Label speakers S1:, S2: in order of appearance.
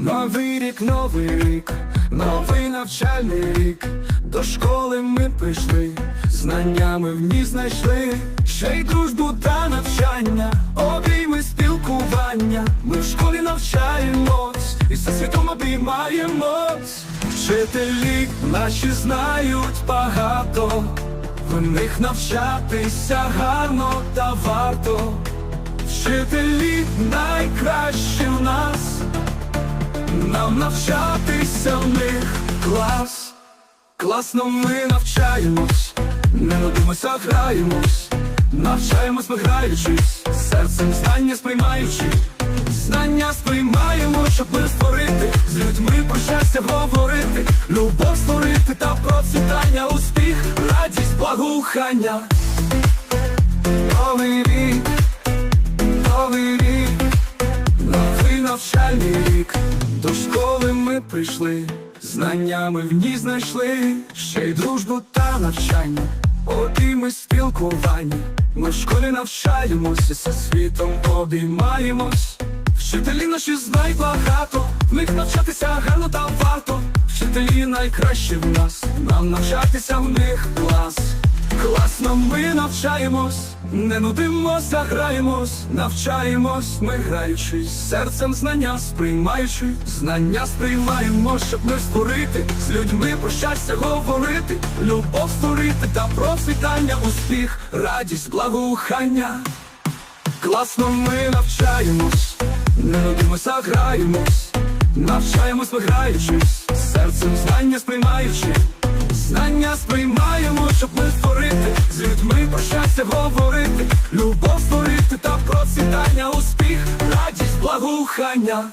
S1: Новий рік, новий рік, новий навчальний рік. До школи ми прийшли, знаннями в ній знайшли, ще й дружбу та навчання, обійми спілкування. Ми в школі навчаємось і за світом обіймаємось. Вчителі наші знають багато, в них навчатися гарно та варто. Вчителі найкращі в нас. Нам навчатися в них. Клас, класно ми навчаємось, не нудимося, граємось, навчаємось ми граючись, серцем знання сприймаючи, знання сприймаємо, щоб ми створити, з людьми про щастя говорити, любов створити та процвітання, успіх, радість, благоухання. Рік, до школи ми прийшли, знаннями в ній знайшли, ще й дружбу та навчання, обійми спілкування. Ми в школі навчаємося, зі світом обіймаємось. Вчителі наші знають багато, в них навчатися гарно та варто. Вчителі найкращі в нас, нам навчатися в них клас. Класно ми навчаємось, не нудимося, граємось, навчаємось, ми граючись, серцем знання сприймаючи, знання сприймаємо, щоб ми створити, з людьми про щастя говорити, любов створити та процвітання, успіх, радість, благоухання. Класно ми навчаємось, не нудимося, граємось, навчаємось, ми граючись, серцем знання сприймаючи, знання сприймаємо, щоб ми створити, з людьми про щастя говорити, любов створити та процвітання, успіх, радість, благоухання.